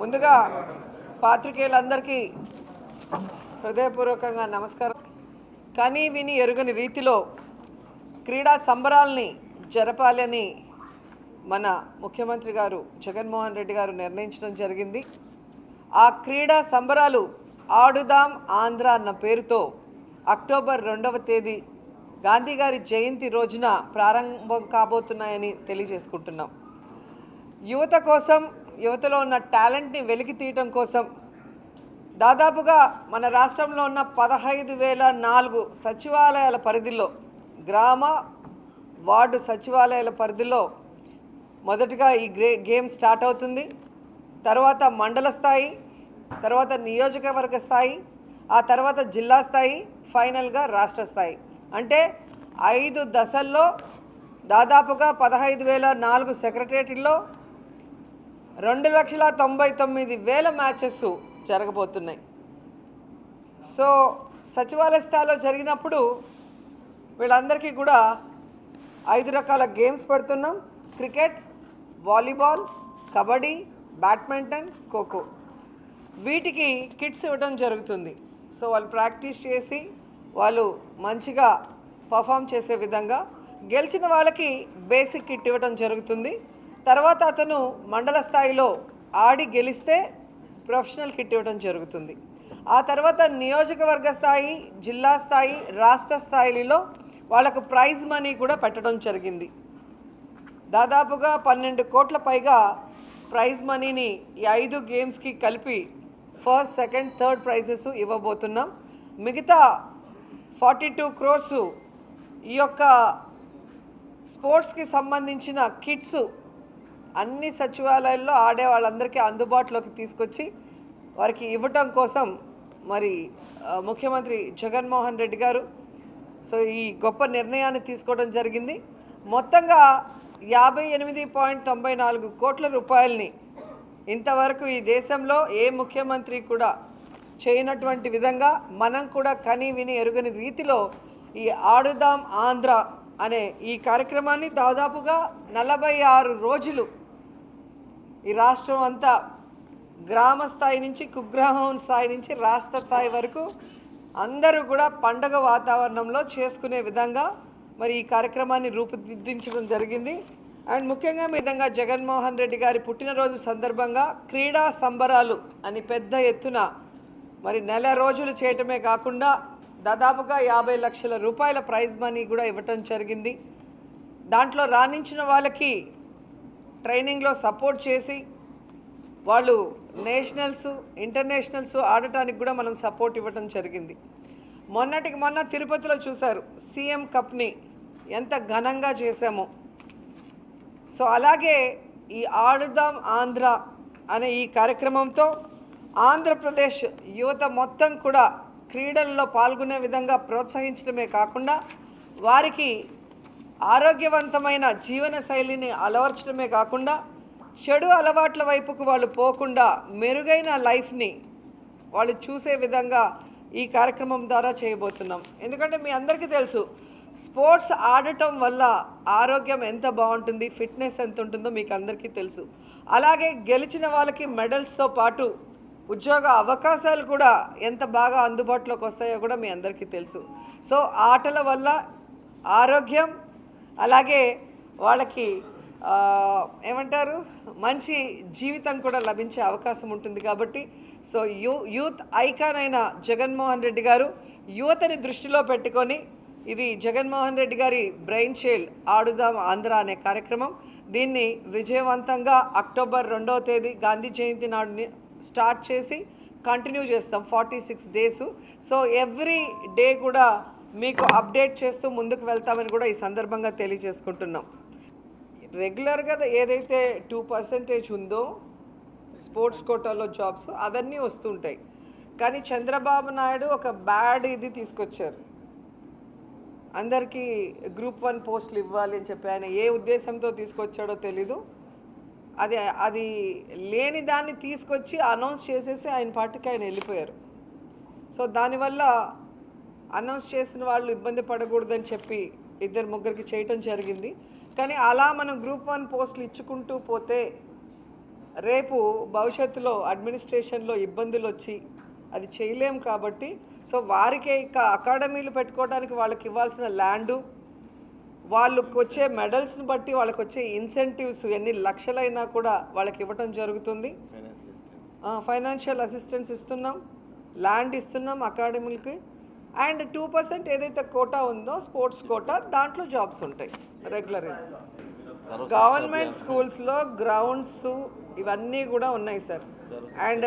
ముందుగా పాత్రికేయులందరికీ హృదయపూర్వకంగా నమస్కారం. కానీ విని ఎరుగని రీతిలో క్రీడా సంబరాల్ని జరపాలని మన ముఖ్యమంత్రి గారు జగన్మోహన్ రెడ్డి గారు నిర్ణయించడం జరిగింది. ఆ క్రీడా సంబరాలు ఆడుదాం ఆంధ్ర అన్న పేరుతో అక్టోబర్ రెండవ తేదీ గాంధీ గారి జయంతి రోజున ప్రారంభం కాబోతున్నాయని తెలియజేసుకుంటున్నాం. యువత కోసం యువతలో ఉన్న టాలెంట్ని వెలికి తీయటం కోసం దాదాపుగా మన రాష్ట్రంలో ఉన్న పదహైదు వేల నాలుగు సచివాలయాల పరిధిలో గ్రామ వార్డు సచివాలయాల పరిధిలో మొదటగా ఈ గ్రే గేమ్ స్టార్ట్ అవుతుంది. తర్వాత మండల స్థాయి తర్వాత నియోజకవర్గ స్థాయి ఆ తర్వాత జిల్లా స్థాయి ఫైనల్గా రాష్ట్ర స్థాయి. అంటే ఐదు దశల్లో దాదాపుగా పదహైదు వేల నాలుగు సెక్రటేరియట్లో రెండు లక్షల తొంభై తొమ్మిది వేల మ్యాచెస్ జరగబోతున్నాయి. సో సచివాలయ స్థాయిలో జరిగినప్పుడు వీళ్ళందరికీ కూడా ఐదు రకాల గేమ్స్ పెడుతున్నాం. Cricket volleyball kabaddi badminton kho-kho. వీటికి కిట్స్ ఇవ్వడం జరుగుతుంది. సో వాళ్ళు ప్రాక్టీస్ చేసి వాళ్ళు మంచిగా పర్ఫామ్ చేసే విధంగా గెలిచిన వాళ్ళకి బేసిక్ కిట్ ఇవ్వడం జరుగుతుంది. తర్వాత అతను మండల స్థాయిలో ఆడి గెలిస్తే ప్రొఫెషనల్ కిట్ ఇవ్వడం జరుగుతుంది. ఆ తర్వాత నియోజకవర్గ స్థాయి జిల్లా స్థాయి రాష్ట్ర స్థాయిలో వాళ్ళకు ప్రైజ్ మనీ కూడా పెట్టడం జరిగింది. దాదాపుగా పన్నెండు కోట్ల పైగా ప్రైజ్ మనీని ఈ ఐదు గేమ్స్కి కలిపి ఫస్ట్ సెకండ్ థర్డ్ ప్రైజెస్ ఇవ్వబోతున్నాం. మిగతా ఫార్టీ టూ క్రోర్స్ ఈ యొక్క స్పోర్ట్స్కి సంబంధించిన కిట్స్ అన్ని సచివాలయాల్లో ఆడే వాళ్ళందరికీ అందుబాటులోకి తీసుకొచ్చి వారికి ఇవ్వటం కోసం మరి ముఖ్యమంత్రి జగన్మోహన్ రెడ్డి గారు సో ఈ గొప్ప నిర్ణయాన్ని తీసుకోవడం జరిగింది. మొత్తంగా యాభై ఎనిమిది పాయింట్ తొంభై నాలుగు కోట్ల రూపాయలని ఇంతవరకు ఈ దేశంలో ఏ ముఖ్యమంత్రి కూడా చేయనటువంటి విధంగా మనం కూడా కని విని ఎరుగని రీతిలో ఈ ఆడుదాం ఆంధ్ర అనే ఈ కార్యక్రమాన్ని దాదాపుగా నలభై ఆరు రోజులు ఈ రాష్ట్రం అంతా గ్రామ స్థాయి నుంచి కుగ్రామం స్థాయి నుంచి రాష్ట్ర స్థాయి వరకు అందరూ కూడా పండగ వాతావరణంలో చేసుకునే విధంగా మరి ఈ కార్యక్రమాన్ని రూపుదిద్దించడం జరిగింది. అండ్ ముఖ్యంగా మీ విధంగా జగన్మోహన్ రెడ్డి గారి పుట్టినరోజు సందర్భంగా క్రీడా సంబరాలు అని పెద్ద ఎత్తున మరి నెల రోజులు చేయటమే కాకుండా దాదాపుగా యాభై లక్షల రూపాయల ప్రైజ్ మనీ కూడా ఇవ్వటం జరిగింది. దాంట్లో రాణించిన వాళ్ళకి ట్రైనింగ్లో సపోర్ట్ చేసి వాళ్ళు నేషనల్స్ ఇంటర్నేషనల్స్ ఆడటానికి కూడా మనం సపోర్ట్ ఇవ్వడం జరిగింది. మొన్నటికి మొన్న తిరుపతిలో చూశారు సీఎం కప్ని ఎంత ఘనంగా చేశామో. సో అలాగే ఈ ఆడుదాం ఆంధ్ర అనే ఈ కార్యక్రమంతో ఆంధ్రప్రదేశ్ యువత మొత్తం కూడా క్రీడల్లో పాల్గొనే విధంగా ప్రోత్సహించడమే కాకుండా వారికి ఆరోగ్యవంతమైన జీవన శైలిని అలవర్చడమే కాకుండా చెడు అలవాట్ల వైపుకు వాళ్ళు పోకుండా మెరుగైన లైఫ్ని వాళ్ళు చూసే విధంగా ఈ కార్యక్రమం ద్వారా చేయబోతున్నాం. ఎందుకంటే మీ అందరికీ తెలుసు స్పోర్ట్స్ ఆడటం వల్ల ఆరోగ్యం ఎంత బాగుంటుంది ఫిట్నెస్ ఎంత ఉంటుందో మీకు అందరికీ తెలుసు. అలాగే గెలిచిన వాళ్ళకి మెడల్స్తో పాటు ఉద్యోగ అవకాశాలు కూడా ఎంత బాగా అందుబాటులోకి వస్తాయో కూడా మీ అందరికీ తెలుసు. సో ఆటల వల్ల ఆరోగ్యం అలాగే వాళ్ళకి ఏమంటారు మంచి జీవితం కూడా లభించే అవకాశం ఉంటుంది కాబట్టి సో యూ యూత్ ఐకాన్ అయిన జగన్మోహన్ రెడ్డి గారు యువతని దృష్టిలో పెట్టుకొని ఇది జగన్మోహన్ రెడ్డి గారి బ్రెయిన్ చైల్డ్ ఆడుదాం ఆంధ్ర అనే కార్యక్రమం. దీన్ని విజయవంతంగా అక్టోబర్ రెండవ తేదీ గాంధీ జయంతి నాడు స్టార్ట్ చేసి కంటిన్యూ చేస్తాం forty six days. So every day కూడా మీకు అప్డేట్ చేస్తూ ముందుకు వెళ్తామని కూడా ఈ సందర్భంగా తెలియజేసుకుంటున్నాం. రెగ్యులర్గా ఏదైతే టూ పర్సెంటేజ్ ఉందో స్పోర్ట్స్ కోటాలో జాబ్స్ అవన్నీ వస్తుంటాయి. కానీ చంద్రబాబు నాయుడు ఒక బ్యాడ్ ఇది తీసుకొచ్చారు. అందరికీ గ్రూప్ వన్ పోస్టులు ఇవ్వాలి అని చెప్పి ఆయన ఏ ఉద్దేశంతో తీసుకొచ్చాడో తెలీదు. అది అది లేని దాన్ని తీసుకొచ్చి అనౌన్స్ చేసేసి ఆయన పార్టీకి ఆయన వెళ్ళిపోయారు. సో దానివల్ల అనౌన్స్ చేసిన వాళ్ళు ఇబ్బంది పడకూడదని చెప్పి ఇద్దరు ముగ్గురికి చేయటం జరిగింది. కానీ అలా మనం గ్రూప్ వన్ పోస్టులు ఇచ్చుకుంటూ పోతే రేపు భవిష్యత్తులో అడ్మినిస్ట్రేషన్లో ఇబ్బందులు వచ్చి అది చేయలేం కాబట్టి సో వారికి ఇక అకాడమీలు పెట్టుకోవడానికి వాళ్ళకి ఇవ్వాల్సిన ల్యాండు వాళ్ళకి వచ్చే మెడల్స్ని బట్టి వాళ్ళకి వచ్చే ఇన్సెంటివ్స్ ఎన్ని లక్షలైనా కూడా వాళ్ళకి ఇవ్వటం జరుగుతుంది. ఫైనాన్షియల్ అసిస్టెన్స్ ఇస్తున్నాం ల్యాండ్ ఇస్తున్నాం అకాడమీలకి. అండ్ టూ పర్సెంట్ ఏదైతే కోటా ఉందో స్పోర్ట్స్ కోటా దాంట్లో జాబ్స్ ఉంటాయి రెగ్యులర్ గవర్నమెంట్ స్కూల్స్లో గ్రౌండ్స్ ఇవన్నీ కూడా ఉన్నాయి సార్. అండ్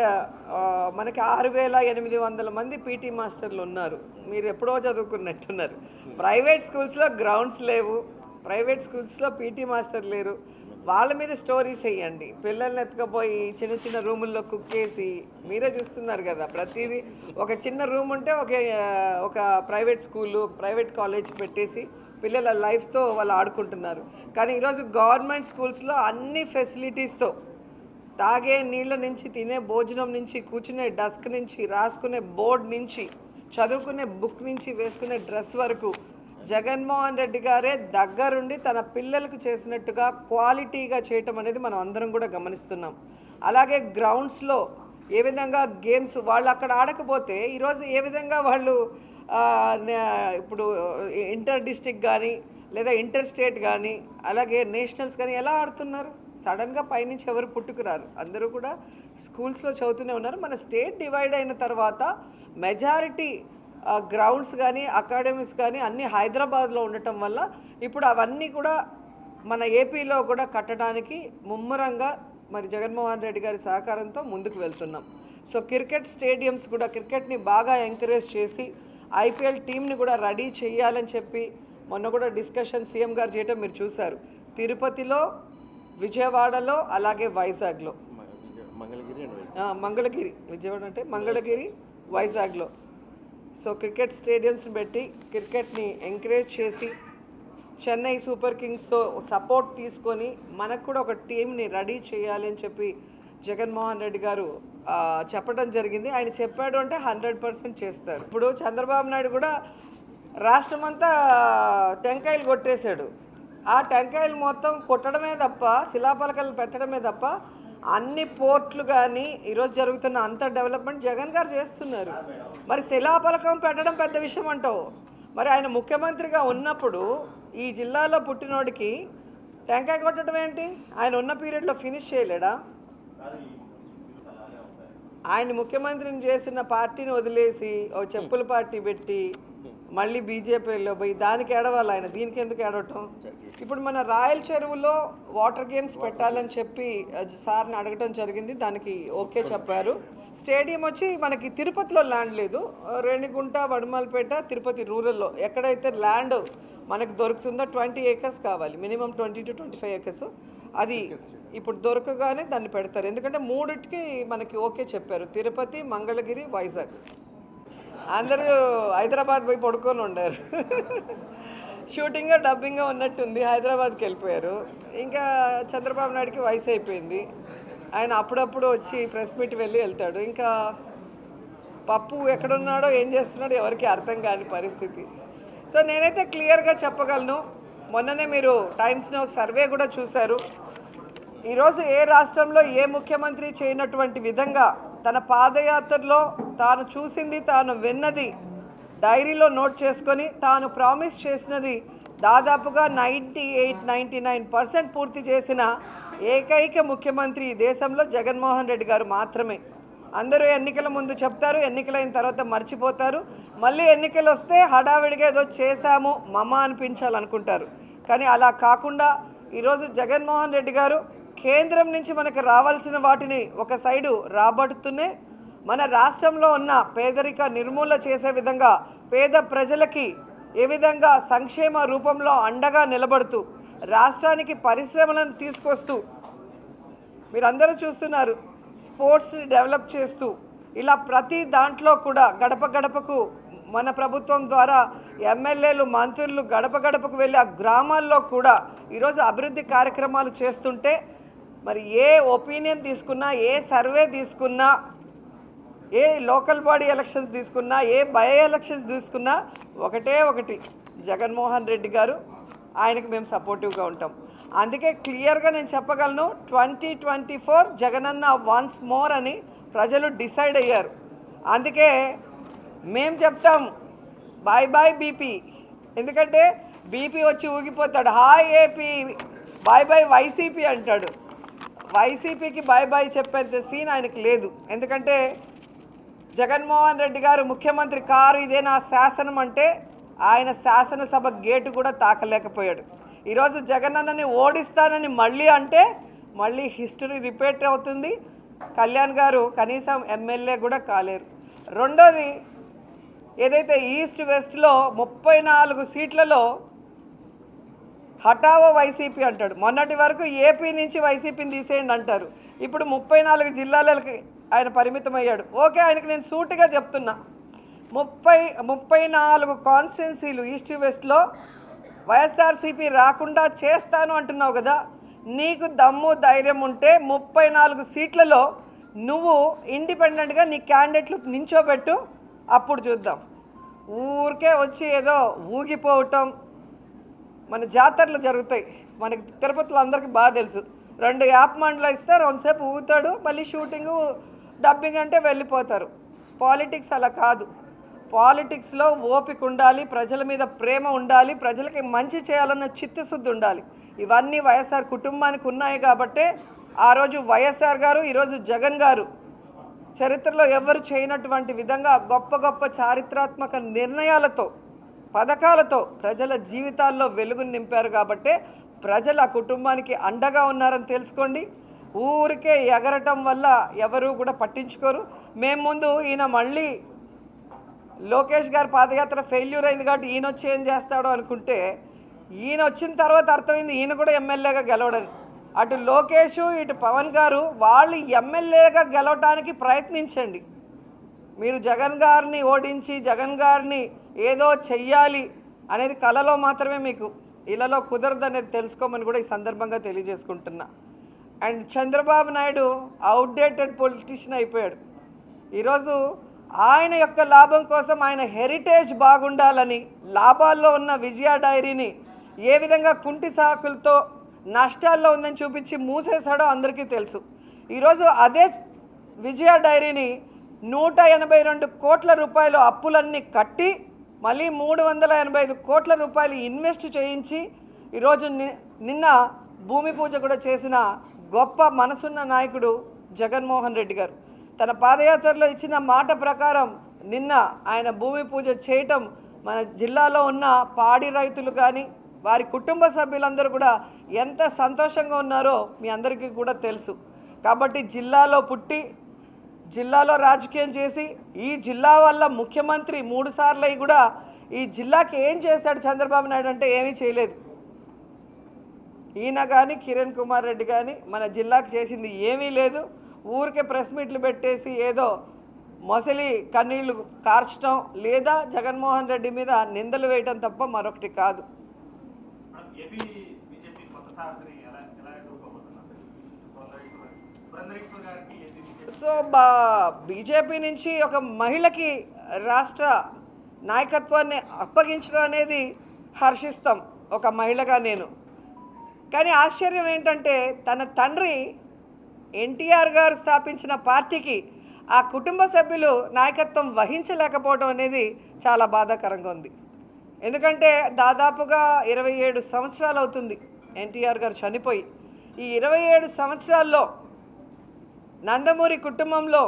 మనకి ఆరు వేల ఎనిమిది వందల మంది పీటీ మాస్టర్లు ఉన్నారు. మీరు ఎప్పుడో చదువుకున్నట్టున్నారు. ప్రైవేట్ స్కూల్స్లో గ్రౌండ్స్ లేవు. ప్రైవేట్ స్కూల్స్లో పీటీ మాస్టర్ లేరు. వాళ్ళ మీద స్టోరీస్ వేయండి. పిల్లల్ని ఎత్తుకపోయి చిన్న చిన్న రూముల్లో కుక్కేసి మీరే చూస్తున్నారు కదా ప్రతిదీ ఒక చిన్న రూమ్ ఉంటే ఒక ఒక ప్రైవేట్ స్కూలు ప్రైవేట్ కాలేజ్ పెట్టేసి పిల్లల లైఫ్తో వాళ్ళు ఆడుకుంటున్నారు. కానీ ఈరోజు గవర్నమెంట్ స్కూల్స్లో అన్ని ఫెసిలిటీస్తో తాగే నీళ్ళ నుంచి తినే భోజనం నుంచి కూర్చునే డస్క్ నుంచి రాసుకునే బోర్డ్ నుంచి చదువుకునే బుక్ నుంచి వేసుకునే డ్రెస్ వరకు జగన్మోహన్ రెడ్డి గారే దగ్గరుండి తన పిల్లలకు చేసినట్టుగా క్వాలిటీగా చేయటం అనేది మనం అందరం కూడా గమనిస్తున్నాం. అలాగే గ్రౌండ్స్లో ఏ విధంగా గేమ్స్ వాళ్ళు అక్కడ ఆడకపోతే ఈరోజు ఏ విధంగా వాళ్ళు ఇప్పుడు ఇంటర్ డిస్టిక్ కానీ లేదా ఇంటర్ స్టేట్ కానీ అలాగే నేషనల్స్ కానీ ఎలా ఆడుతున్నారు? సడన్గా పైనుంచి ఎవరు పుట్టుకురారు? అందరూ కూడా స్కూల్స్లో చదువుతూనే ఉన్నారు. మన స్టేట్ డివైడ్ అయిన తర్వాత మెజారిటీ గ్రౌండ్స్ కానీ అకాడమీస్ కానీ అన్నీ హైదరాబాద్లో ఉండటం వల్ల ఇప్పుడు అవన్నీ కూడా మన ఏపీలో కూడా కట్టడానికి ముమ్మరంగా మరి జగన్మోహన్ రెడ్డి గారి సహకారంతో ముందుకు వెళ్తున్నాం. సో క్రికెట్ స్టేడియంస్ కూడా క్రికెట్ని బాగా ఎంకరేజ్ చేసి ఐపీఎల్ టీంని కూడా రెడీ చేయాలని చెప్పి మొన్న కూడా డిస్కషన్ సీఎం గారు చేయటం మీరు చూశారు. తిరుపతిలో విజయవాడలో అలాగే వైజాగ్లో. మంగళగిరి మంగళగిరి. విజయవాడ అంటే మంగళగిరి వైజాగ్లో. సో క్రికెట్ స్టేడియంస్ని పెట్టి క్రికెట్ని ఎంకరేజ్ చేసి చెన్నై సూపర్ కింగ్స్తో సపోర్ట్ తీసుకొని మనకు కూడా ఒక టీంని రెడీ చేయాలి అని చెప్పి జగన్మోహన్ రెడ్డి గారు చెప్పడం జరిగింది. ఆయన చెప్పాడు అంటే హండ్రెడ్ పర్సెంట్ చేస్తారు. ఇప్పుడు చంద్రబాబు నాయుడు కూడా రాష్ట్రమంతా టెంకాయలు కొట్టేశాడు. ఆ టెంకాయలు మొత్తం కొట్టడమే తప్ప శిలాపలకలు పెట్టడమే తప్ప అన్ని పోర్ట్లు కానీ ఈరోజు జరుగుతున్న అంత డెవలప్మెంట్ జగన్ గారు చేస్తున్నారు. మరి శిలాపలకం పెట్టడం పెద్ద విషయం అంటావు. మరి ఆయన ముఖ్యమంత్రిగా ఉన్నప్పుడు ఈ జిల్లాలో పుట్టినోడికి టెంకాయ కొట్టడం ఏంటి? ఆయన ఉన్న పీరియడ్లో ఫినిష్ చేయలేడా? ఆయన ముఖ్యమంత్రిని చేసిన పార్టీని వదిలేసి ఓ చెప్పుల పార్టీ పెట్టి మళ్ళీ బీజేపీలో పోయి దానికి ఏడవాలి ఆయన దీనికి ఎందుకు ఏడవటం? ఇప్పుడు మన రాయల్ చెరువులో వాటర్ గేమ్స్ పెట్టాలని చెప్పి సార్ని అడగటం జరిగింది దానికి ఓకే చెప్పారు. స్టేడియం వచ్చి మనకి తిరుపతిలో ల్యాండ్ లేదు. రేణిగుంట వడమల్పేట తిరుపతి రూరల్లో ఎక్కడైతే ల్యాండ్ మనకు దొరుకుతుందో ట్వంటీ ఏకర్స్ కావాలి. Minimum twenty to twenty five acres. అది ఇప్పుడు దొరకగానే దాన్ని పెడతారు. ఎందుకంటే మూడిటికి మనకి ఓకే చెప్పారు. తిరుపతి మంగళగిరి వైజాగ్. అందరూ హైదరాబాద్ పోయి పడుకొని ఉండారు. షూటింగ్ డబ్బింగ్ ఉన్నట్టుంది. హైదరాబాద్కి వెళ్ళిపోయారు. ఇంకా చంద్రబాబు నాయుడుకి వయసు అయిపోయింది. ఆయన అప్పుడప్పుడు వచ్చి ప్రెస్ మీట్ వెళ్ళి వెళ్తాడు. ఇంకా పప్పు ఎక్కడున్నాడో ఏం చేస్తున్నాడో ఎవరికి అర్థం కాని పరిస్థితి. సో నేనైతే క్లియర్గా చెప్పగలను. మొన్ననే మీరు టైమ్స్ను సర్వే కూడా చూశారు. ఈరోజు ఏ రాష్ట్రంలో ఏ ముఖ్యమంత్రి చేయనటువంటి విధంగా తన పాదయాత్రలో తాను చూసింది తాను విన్నది డైరీలో నోట్ చేసుకొని తాను ప్రామిస్ చేసినది దాదాపుగా ninety eight ninety nine percent పూర్తి చేసిన ఏకైక ముఖ్యమంత్రి ఈ దేశంలో జగన్మోహన్ రెడ్డి గారు మాత్రమే. అందరూ ఎన్నికల ముందు చెప్తారు ఎన్నికలైన తర్వాత మర్చిపోతారు. మళ్ళీ ఎన్నికలు వస్తే హడావిడిగా ఏదో చేశాము మమ అనిపించాలనుకుంటారు. కానీ అలా కాకుండా ఈరోజు జగన్మోహన్ రెడ్డి గారు కేంద్రం నుంచి మనకు రావాల్సిన వాటిని ఒక సైడు రాబడుతూనే మన రాష్ట్రంలో ఉన్న పేదరిక నిర్మూలన చేసే విధంగా పేద ప్రజలకి ఏ విధంగా సంక్షేమ రూపంలో అండగా నిలబడుతూ రాష్ట్రానికి పరిశ్రమలను తీసుకొస్తూ మీరందరూ చూస్తున్నారు స్పోర్ట్స్ని డెవలప్ చేస్తూ ఇలా ప్రతి దాంట్లో కూడా గడప గడపకు మన ప్రభుత్వం ద్వారా ఎమ్మెల్యేలు మంత్రులు గడప గడపకు వెళ్ళి ఆ గ్రామాల్లో కూడా ఈరోజు అభివృద్ధి కార్యక్రమాలు చేస్తుంటే మరి ఏ ఒపీనియన్ తీసుకున్నా ఏ సర్వే తీసుకున్నా ఏ లోకల్ బాడీ ఎలక్షన్స్ తీసుకున్నా ఏ బై ఎలక్షన్స్ తీసుకున్నా ఒకటే ఒకటి. జగన్మోహన్ రెడ్డి గారు ఆయనకు మేము సపోర్టివ్గా ఉంటాం. అందుకే క్లియర్గా నేను చెప్పగలను twenty twenty four Jagananna once more అని ప్రజలు డిసైడ్ అయ్యారు. అందుకే మేం చెప్తాం బాయ్ బాయ్ బీపీ. ఎందుకంటే బీపీ వచ్చి ఊగిపోతాడు. Hi AP bye bye YCP అంటాడు. వైసీపీకి బాయ్ బాయ్ చెప్పేంత సీన్ ఆయనకు లేదు. ఎందుకంటే జగన్మోహన్ రెడ్డి గారు ముఖ్యమంత్రి కారు ఇదే నా శాసనం అంటే ఆయన శాసనసభ గేటు కూడా తాకలేకపోయాడు. ఈరోజు జగనన్నని ఓడిస్తానని మళ్ళీ అంటే మళ్ళీ హిస్టరీ రిపీట్ అవుతుంది. కళ్యాణ్ గారు కనీసం ఎమ్మెల్యే కూడా కాలేరు. రెండోది ఏదైతే ఈస్ట్ వెస్ట్లో ముప్పై నాలుగు సీట్లలో హఠావో వైసీపీ అంటాడు. మొన్నటి వరకు ఏపీ నుంచి వైసీపీని తీసేయండి అంటారు. ఇప్పుడు ముప్పై నాలుగు జిల్లాలకి ఆయన పరిమితం అయ్యాడు ఓకే ఆయనకి నేను సూటిగా చెప్తున్నా. ముప్పై ముప్పై నాలుగు కాన్స్టిట్యున్సీలు ఈస్ట్ వెస్ట్లో వైఎస్ఆర్సీపీ రాకుండా చేస్తాను అంటున్నావు కదా? నీకు దమ్ము ధైర్యం ఉంటే ముప్పై నాలుగు సీట్లలో నువ్వు ఇండిపెండెంట్గా నీ క్యాండిడేట్లు నించోబెట్టు. అప్పుడు చూద్దాం. ఊరికే వచ్చి ఏదో ఊగిపోవటం. మన జాతరలు జరుగుతాయి. మనకి తిరుపతిలో అందరికీ బాగా తెలుసు. రెండు యాప్ మండలు ఇస్తే రెండుసేపు ఊగుతాడు. మళ్ళీ షూటింగ్ డబ్బింగ్ అంటే వెళ్ళిపోతారు. పాలిటిక్స్ అలా కాదు. పాలిటిక్స్లో ఓపిక ఉండాలి ప్రజల మీద ప్రేమ ఉండాలి ప్రజలకి మంచి చేయాలన్న చిత్తశుద్ధి ఉండాలి. ఇవన్నీ వైఎస్ఆర్ కుటుంబానికి ఉన్నాయి కాబట్టే ఆ రోజు వైఎస్ఆర్ గారు ఈరోజు జగన్ గారు చరిత్రలో ఎవరు చేయనటువంటి విధంగా గొప్ప గొప్ప చారిత్రాత్మక నిర్ణయాలతో పథకాలతో ప్రజల జీవితాల్లో వెలుగును నింపారు కాబట్టే ప్రజల కుటుంబానికి అండగా ఉన్నారని తెలుసుకోండి. ఊరికే ఎగరటం వల్ల ఎవరు కూడా పట్టించుకోరు. మేము ముందు ఈయన మళ్ళీ లోకేష్ గారి పాదయాత్ర ఫెయిల్యూర్ అయింది కాబట్టి ఈయన వచ్చి ఏం చేస్తాడో అనుకుంటే ఈయన వచ్చిన తర్వాత అర్థమైంది ఈయన కూడా ఎమ్మెల్యేగా గెలవడని. అటు లోకేష్ ఇటు పవన్ గారు వాళ్ళు ఎమ్మెల్యేగా గెలవటానికి ప్రయత్నించండి. మీరు జగన్ గారిని ఓడించి జగన్ గారిని ఏదో చెయ్యాలి అనేది కలలో మాత్రమే మీకు ఇళ్ళలో కుదరదు అనేది తెలుసుకోమని కూడా ఈ సందర్భంగా తెలియజేసుకుంటున్నా. And Chandrababu Naidu outdated politician అయిపోయాడు. ఈరోజు ఆయన యొక్క లాభం కోసం ఆయన హెరిటేజ్ బాగుండాలని లాభాల్లో ఉన్న విజయ డైరీని ఏ విధంగా కుంటి సాకులతో నష్టాల్లో ఉందని చూపించి మూసేశాడో అందరికీ తెలుసు. ఈరోజు అదే విజయ డైరీని నూట ఎనభై రెండు కోట్ల రూపాయలు అప్పులన్నీ కట్టి మళ్ళీ మూడు వందల ఎనభై ఐదు కోట్ల రూపాయలు ఇన్వెస్ట్ చేయించి ఈరోజు నిన్న భూమి పూజ కూడా చేసిన గొప్ప మనసున్న నాయకుడు జగన్మోహన్ రెడ్డి గారు. తన పాదయాత్రలో ఇచ్చిన మాట ప్రకారం నిన్న ఆయన భూమి పూజ చేయటం మన జిల్లాలో ఉన్న పాడి రైతులు కానీ వారి కుటుంబ సభ్యులందరూ కూడా ఎంత సంతోషంగా ఉన్నారో మీ అందరికీ కూడా తెలుసు. కాబట్టి జిల్లాలో పుట్టి జిల్లాలో రాజకీయం చేసి ఈ జిల్లా వల్ల ముఖ్యమంత్రి మూడుసార్లు అయి కూడా ఈ జిల్లాకి ఏం చేశాడు చంద్రబాబు నాయుడు అంటే ఏమీ చేయలేదు. ఈయన కానీ కిరణ్ కుమార్ రెడ్డి కానీ మన జిల్లాకు చేసింది ఏమీ లేదు. ఊరికే ప్రెస్ మీట్లు పెట్టేసి ఏదో మొసలి కన్నీళ్ళు కార్చడం లేదా జగన్మోహన్ రెడ్డి మీద నిందలు వేయటం తప్ప మరొకటి కాదు. సో బా బీజేపీ నుంచి ఒక మహిళకి రాష్ట్ర నాయకత్వాన్ని అప్పగించడం అనేది హర్షిస్తాం ఒక మహిళగా నేను. కానీ ఆశ్చర్యం ఏంటంటే తన తండ్రి ఎన్టీఆర్ గారు స్థాపించిన పార్టీకి ఆ కుటుంబ సభ్యులు నాయకత్వం వహించలేకపోవడం అనేది చాలా బాధాకరంగా ఉంది. ఎందుకంటే దాదాపుగా ఇరవై ఏడు సంవత్సరాలు అవుతుంది ఎన్టీఆర్ గారు చనిపోయి. ఈ ఇరవై ఏడు సంవత్సరాల్లో నందమూరి కుటుంబంలో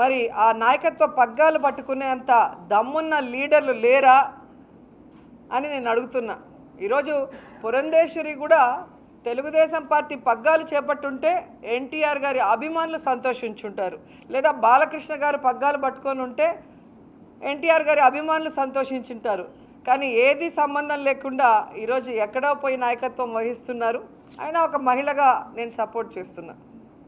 మరి ఆ నాయకత్వ పగ్గాలు పట్టుకునేంత దమ్మున్న లీడర్లు లేరా అని నేను అడుగుతున్నా. ఈరోజు పురంధేశ్వరి కూడా తెలుగుదేశం పార్టీ పగ్గాలు చేపట్టుంటే ఎన్టీఆర్ గారి అభిమానులు సంతోషించుంటారు. లేదా బాలకృష్ణ గారు పగ్గాలు పట్టుకొని ఉంటే ఎన్టీఆర్ గారి అభిమానులు సంతోషించుంటారు. కానీ ఏది సంబంధం లేకుండా ఈరోజు ఎక్కడో పోయి నాయకత్వం వహిస్తున్నారు. అయినా ఒక మహిళగా నేను సపోర్ట్ చేస్తున్నాను